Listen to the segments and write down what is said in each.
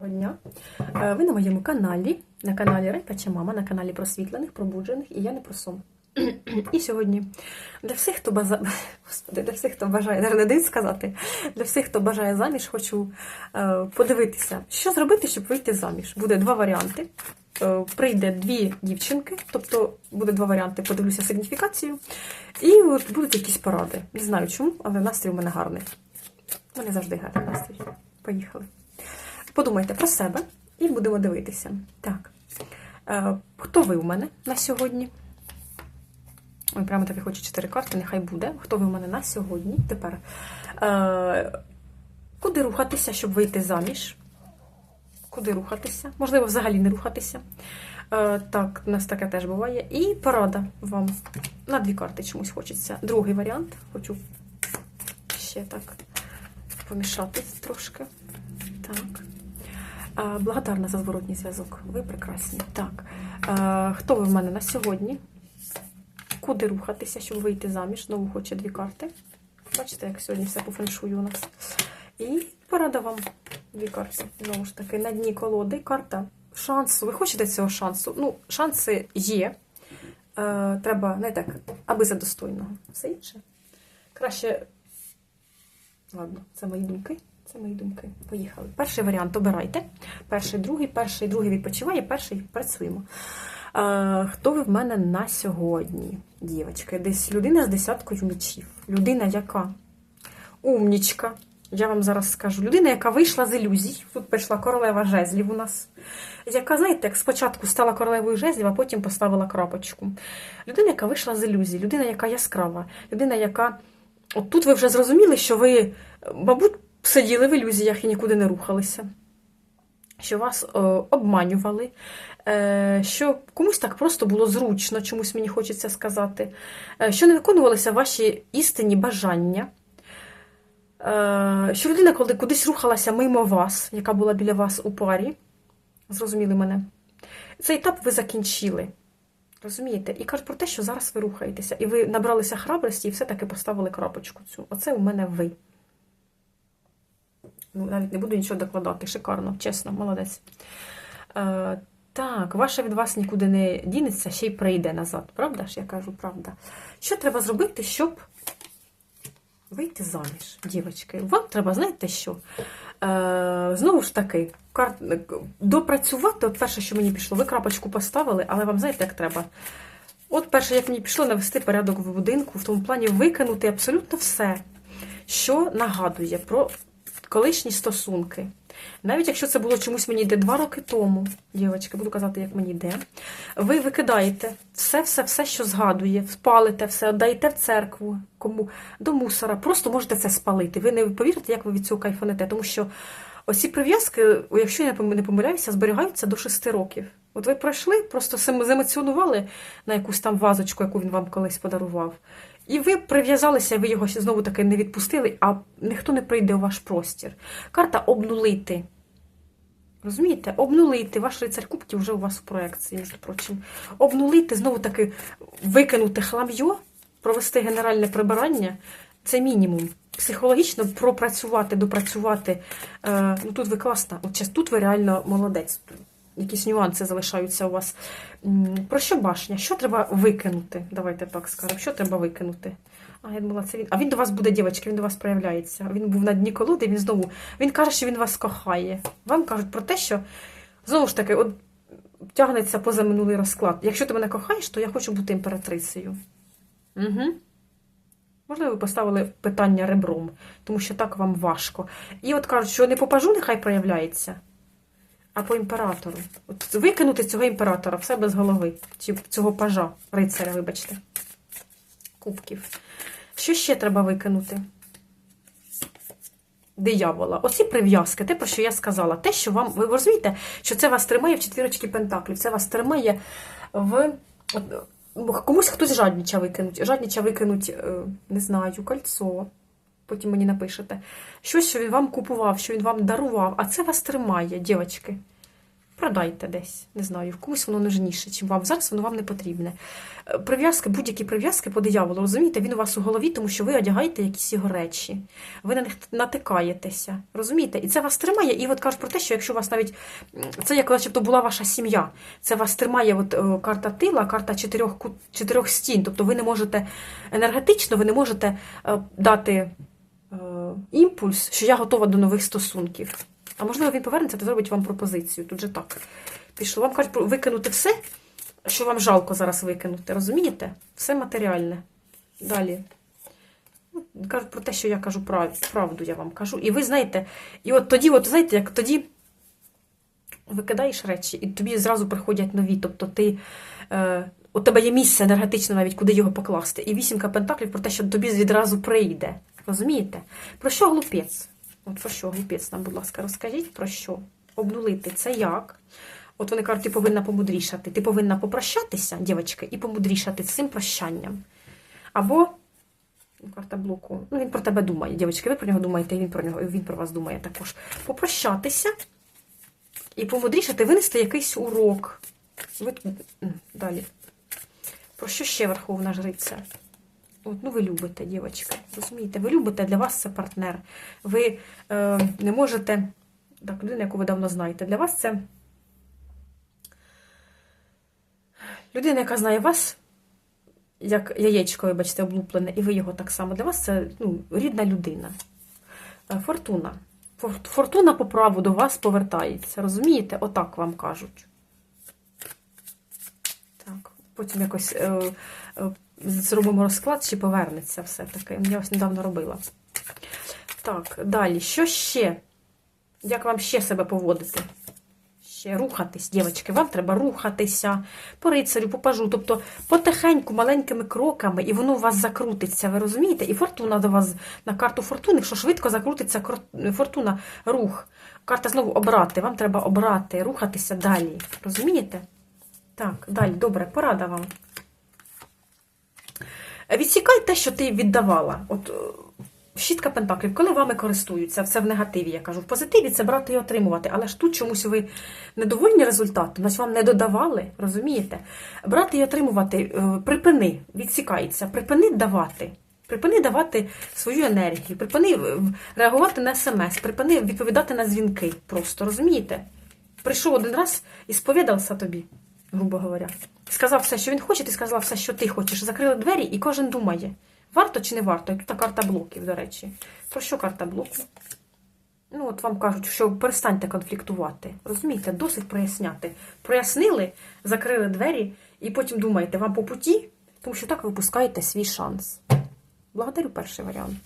Доброго дня. Е, Ви на моєму каналі, на каналі Райпача Мама, на каналі просвітлених, пробуджених, і я не про сон. І сьогодні для всіх, хто база... Господи, для всіх, хто бажає, не дають сказати, для всіх, хто бажає заміж, хочу е, подивитися, що зробити, щоб вийти заміж. Буде два варіанти. Е, Прийде дві дівчинки, тобто буде два варіанти, подивлюся сигніфікацію. І от будуть якісь поради. Не знаю чому, але настрій у мене гарний. У мене завжди гарний настрій. Поїхали. Подумайте про себе і будемо дивитися. Так. Е, хто ви у мене на сьогодні? Ой, прямо так я хочу чотири карти, нехай буде. Хто ви у мене на сьогодні? Тепер. Е, куди рухатися, щоб вийти заміж? Куди рухатися? Можливо, взагалі не рухатися. Е, так, у нас таке теж буває. І порада вам. На дві карти чомусь хочеться. Другий варіант. Хочу ще так помішати трошки. Так. Благодарна за зворотній зв'язок. Ви прекрасні. Так. Хто ви в мене на сьогодні? Куди рухатися, щоб вийти заміж? Знову хоче дві карти. Бачите, як сьогодні все по феншую у нас. І порада вам дві карти. Знову ж таки, на дні колоди карта шансу. Ви хочете цього шансу? Ну, шанси є. Треба, не так, аби за достойного. Все інше. Краще. Ладно, це мої думки. Це мої думки. Поїхали. Перший варіант обирайте. Перший, другий, перший, другий відпочиває, перший працюємо. Хто ви в мене на сьогодні, дівчатки? Десь людина з десяткою мечів. Людина, яка умнічка. Я вам зараз скажу. Людина, яка вийшла з ілюзій. Тут прийшла королева жезлів у нас. Яка, знаєте, як спочатку стала королевою жезлів, а потім поставила крапочку. Людина, яка вийшла з ілюзій, людина, яка яскрава, людина, яка. От тут ви вже зрозуміли, що ви, мабуть, сиділи в ілюзіях і нікуди не рухалися. Що вас е, обманювали, е, що комусь так просто було зручно, чомусь мені хочеться сказати, е, що не виконувалися ваші істинні бажання. Що людина, коли кудись рухалася мимо вас, яка була біля вас у парі, зрозуміли мене, цей етап ви закінчили. Розумієте? І кажуть про те, що зараз ви рухаєтеся, і ви набралися храбрості і все-таки поставили крапочку цю. Оце у мене ви. Ну, навіть не буду нічого докладати. Шикарно, чесно, молодець. Е, так, ваша від вас нікуди не дінеться, ще й прийде назад. Правда ж? Я кажу, правда. Що треба зробити, щоб вийти заміж, дівчатки? Вам треба, знаєте що? Е, знову ж таки, кар... допрацювати, от перше, що мені пішло, ви крапочку поставили, але вам знаєте, як треба? От перше, як мені пішло навести порядок в будинку, в тому плані викинути абсолютно все, що нагадує про колишні стосунки. Навіть якщо це було чомусь мені йде два роки тому, дівчатки, буду казати, як мені йде, ви викидаєте все-все-все, що згадує, спалите все, віддаєте в церкву, кому до мусора. Просто можете це спалити. Ви не повірите, як ви від цього кайфанете, тому що оці прив'язки, якщо я не помиляюся, зберігаються до 6 років. От ви пройшли, просто земоціонували на якусь там вазочку, яку він вам колись подарував. І ви прив'язалися, ви його знову таки не відпустили, а ніхто не прийде у ваш простір. Карта обнулити. Розумієте? Обнулити. Ваш рицар кубків вже у вас в проекції, прочим. Обнулити, знову таки викинути хлам'йо, провести генеральне прибирання це мінімум. Психологічно пропрацювати, допрацювати. Е, ну Тут ви класна. От час тут ви реально молодець. Якісь нюанси залишаються у вас. Про що башня? Що треба викинути? Давайте так скажемо. Що треба викинути? А, я думала, це він. А він до вас буде, дівчатки, він до вас проявляється. Він був на дні колоди, він знову. Він каже, що він вас кохає. Вам кажуть про те, що знову ж таки, от тягнеться поза минулий розклад. Якщо ти мене кохаєш, то я хочу бути імператрицею. Угу. Можливо, ви поставили питання ребром, тому що так вам важко. І от кажуть, що не по пажу нехай проявляється а по імператору. От Викинути цього імператора в себе з голови, цього пажа, рицаря, вибачте, кубків. Що ще треба викинути? Диявола. Оці прив'язки, те, про що я сказала. Те, що вам, ви розумієте, що це вас тримає в четвірочці пентаклів, це вас тримає в. Комусь хтось жадніча викинуть. Жадніча викинуть, не знаю, кольцо. Потім мені напишете. Щось, що він вам купував, що він вам дарував, а це вас тримає, дівчатки. Продайте десь, не знаю, в комусь воно нужніше, чим вам. Зараз воно вам не потрібне. Е, Прив'язки, будь-які прив'язки по дияволу, розумієте, він у вас у голові, тому що ви одягаєте якісь його речі. Ви на них натикаєтеся. Розумієте? І це вас тримає. І от кажуть про те, що якщо у вас навіть це як начебто була ваша сім'я, це вас тримає от, е, карта тила, карта чотирьох, чотирьох стін. Тобто ви не можете енергетично, ви не можете е, дати імпульс, що я готова до нових стосунків. А можливо, він повернеться та зробить вам пропозицію. Тут же так. Пішло. Вам кажуть викинути все, що вам жалко зараз викинути. Розумієте? Все матеріальне. Далі. Ну, Кажуть про те, що я кажу прав- правду, я вам кажу. І ви знаєте, і от тоді, от знаєте, як тоді викидаєш речі, і тобі зразу приходять нові. Тобто ти. Е, у тебе є місце енергетичне навіть, куди його покласти. І вісімка пентаклів про те, що тобі відразу прийде. Розумієте? Про що глупець? От про що глупець нам, будь ласка, розкажіть про що? Обнулити це як? От вони кажуть, ти повинна помудрішати. Ти повинна попрощатися, дівчатки, і помудрішати з цим прощанням. Або ну, карта блоку. Ну, він про тебе думає, дівчатки, ви про нього думаєте, він про нього, він про вас думає також. Попрощатися і помудрішати, винести якийсь урок. Ви... Далі. Про що ще Верховна Жриця? Ну, ви любите, дівчатка, розумієте? Ви любите, для вас це партнер. Ви е, не можете. Так, людина, яку ви давно знаєте, для вас це людина, яка знає вас, як яєчко, вибачте, облуплене, і ви його так само. Для вас це ну, рідна людина. Е, Фортуна. Фортуна по праву до вас повертається. Розумієте? Отак вам кажуть. Так, потім якось е, е, зробимо розклад, чи повернеться все-таки. Я ось недавно робила. Так, далі. Що ще? Як вам ще себе поводити? Ще рухатись, дівчатки, вам треба рухатися по рицарю, по пажу, тобто потихеньку, маленькими кроками, і воно у вас закрутиться, ви розумієте? І фортуна до вас на карту фортуни, якщо швидко закрутиться фортуна, рух. Карта знову обрати. Вам треба обрати, рухатися далі. Розумієте? Так, далі, добре, порада вам. Відсікай те, що ти віддавала. От е, щітка пентаклів, коли вами користуються, це в негативі, я кажу. В позитиві це брати і отримувати. Але ж тут чомусь ви недовольні результатом, значить вам не додавали, розумієте? Брати і отримувати, е, припини, відсікається, припини давати. Припини давати свою енергію, припини е, реагувати на смс, припини відповідати на дзвінки. Просто розумієте? Прийшов один раз і сповідався тобі, грубо говоря. Сказав все, що він хоче, ти сказала все, що ти хочеш. Закрили двері, і кожен думає, варто чи не варто. І тут карта блоків, до речі. Про що карта блоків? Ну, от вам кажуть, що перестаньте конфліктувати. Розумієте, досить проясняти. Прояснили, закрили двері, і потім думаєте, вам по путі, тому що так випускаєте свій шанс. Благодарю перший варіант.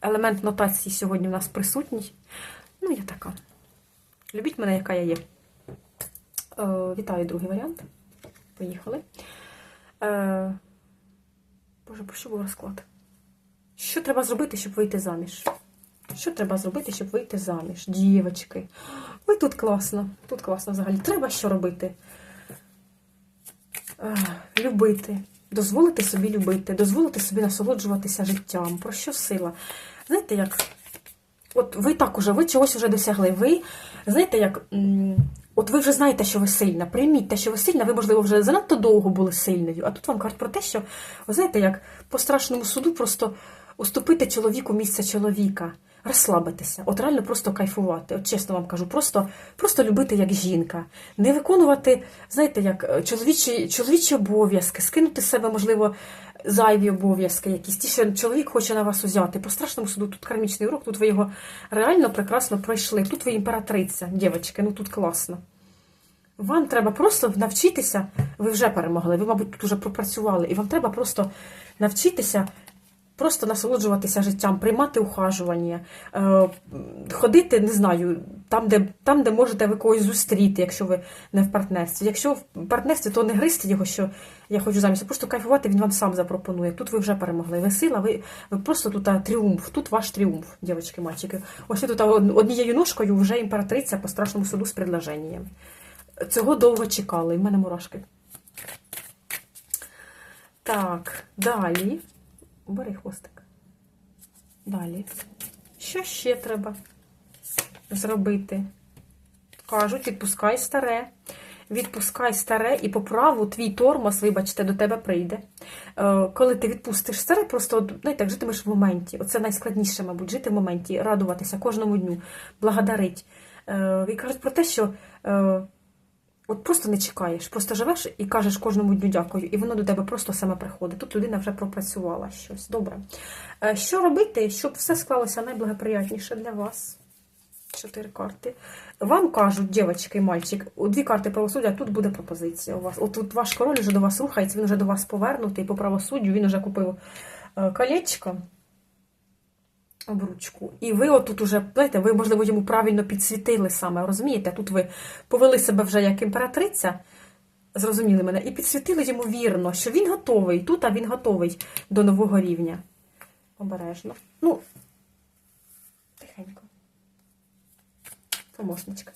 Елемент нотації сьогодні у нас присутній. Ну, я така. Любіть мене, яка я є. Е, вітаю другий варіант. Поїхали. Е, Боже, про що був розклад? Що треба зробити, щоб вийти заміж? Що треба зробити, щоб вийти заміж? Дівочки. Ой, тут класно. Тут класно взагалі. Треба що робити? Е, любити. Дозволити собі любити, дозволити собі насолоджуватися життям. Про що сила? Знаєте, як. От ви так уже, ви чогось вже досягли. Ви знаєте, як. От ви вже знаєте, що ви сильна. Прийміть те, що ви сильна, ви, можливо, вже занадто довго були сильною. А тут вам кажуть про те, що, ви знаєте, як по страшному суду просто уступити чоловіку місце чоловіка, розслабитися, от реально просто кайфувати. От чесно вам кажу, просто, просто любити як жінка, не виконувати, знаєте, як е, чоловічі, чоловічі обов'язки, скинути з себе, можливо, зайві обов'язки, якісь ті, що чоловік хоче на вас узяти. По страшному суду тут кармічний урок, тут ви його реально прекрасно пройшли. Тут ви імператриця, дівчатки, ну тут класно. Вам треба просто навчитися, ви вже перемогли, ви, мабуть, тут вже пропрацювали, і вам треба просто навчитися просто насолоджуватися життям, приймати ухажування, е, ходити, не знаю, там де, там, де можете ви когось зустріти, якщо ви не в партнерстві. Якщо в партнерстві, то не гристи його, що я хочу замість, просто кайфувати, він вам сам запропонує. Тут ви вже перемогли. Ви сила, ви, ви просто тут а, тріумф, тут ваш тріумф, дівчатки, мальчики. Ось тут а, однією ножкою вже імператриця по страшному суду з предложенням. Цього довго чекали, і в мене мурашки. Так, далі. Бери хвостик. Далі. Що ще треба зробити? кажуть, відпускай старе. Відпускай старе і по праву твій тормоз, вибачте, до тебе прийде. Е, коли ти відпустиш старе, просто знаєте, як житимеш в моменті. Оце найскладніше, мабуть, жити в моменті, радуватися кожному дню, благодарить. Е, і кажуть про те, що е, от просто не чекаєш, просто живеш і кажеш кожному дню дякую, і воно до тебе просто саме приходить. Тут людина вже пропрацювала щось. Добре. Е, що робити, щоб все склалося найблагоприятніше для вас? Чотири карти. Вам кажуть, дівчатки і мальчик, дві карти правосуддя, тут буде пропозиція у вас. От тут ваш король вже до вас рухається, він вже до вас повернутий по правосуддю, він вже купив е, колечко, обручку. І ви отут уже, знаєте, ви, можливо, йому правильно підсвітили саме, розумієте? Тут ви повели себе вже як імператриця, зрозуміли мене, і підсвітили йому вірно, що він готовий, тут а він готовий до нового рівня. Обережно. Ну, тихенько. Помощничка.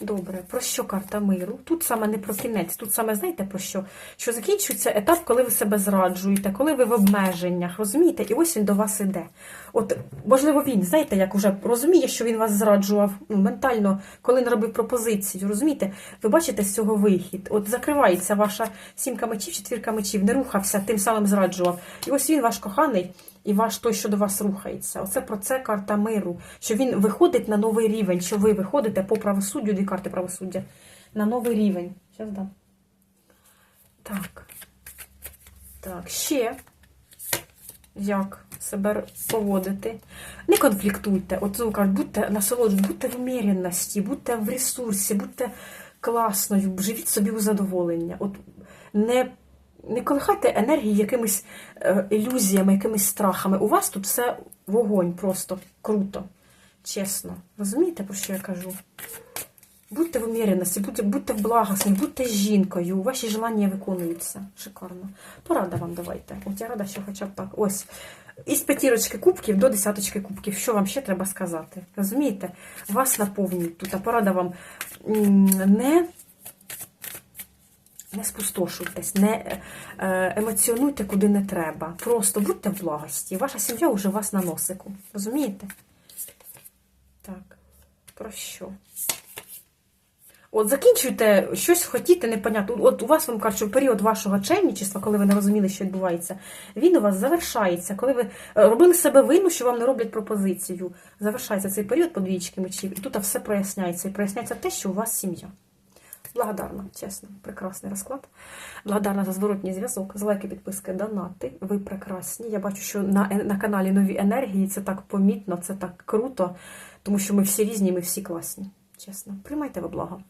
Добре, про що карта миру? Тут саме не про кінець, тут саме знаєте про що? Що закінчується етап, коли ви себе зраджуєте, коли ви в обмеженнях, розумієте? І ось він до вас іде. От, можливо, він, знаєте, як уже розуміє, що він вас зраджував ну, ментально, коли не робив пропозицію, розумієте? Ви бачите з цього вихід. От закривається ваша сімка мечів, четвірка мечів, не рухався, тим самим зраджував. І ось він ваш коханий і ваш той, що до вас рухається. Оце про це карта миру. Що він виходить на новий рівень, що ви виходите по правосуддю, дві карти правосуддя, на новий рівень. Зараз дам. Так. Так, ще. Як себе поводити? Не конфліктуйте. От кажуть, будьте насолоджені, будьте в уміряності, будьте в ресурсі, будьте класною, живіть собі у задоволення. От не не колихайте енергії якимись е, ілюзіями, якимись страхами. У вас тут все вогонь, просто круто, чесно. Розумієте, про що я кажу? Будьте в уміряності, будьте, будьте в благосні, будьте жінкою, ваші желання виконуються. Шикарно. Порада вам давайте. От я рада, що хоча б так. Ось. Із п'ятірочки кубків до десяточки кубків. Що вам ще треба сказати? Розумієте? Вас наповнюють тут, а порада вам не не спустошуйтесь, не е, емоціонуйте куди не треба. Просто будьте в благості. Ваша сім'я вже у вас на носику. Розумієте? Так, про що? От закінчуйте щось хотіте, непонятно. От у вас вам кажуть, що період вашого чайничества, коли ви не розуміли, що відбувається, він у вас завершається. Коли ви е, робили себе вину, що вам не роблять пропозицію, завершається цей період по двічки мечів, і тут все проясняється. І проясняється те, що у вас сім'я. Благодарна, чесно, прекрасний розклад. Благодарна за зворотній зв'язок, за лайки, підписки, донати. Ви прекрасні. Я бачу, що на, на каналі нові енергії це так помітно, це так круто, тому що ми всі різні, ми всі класні. Чесно, приймайте ви благо.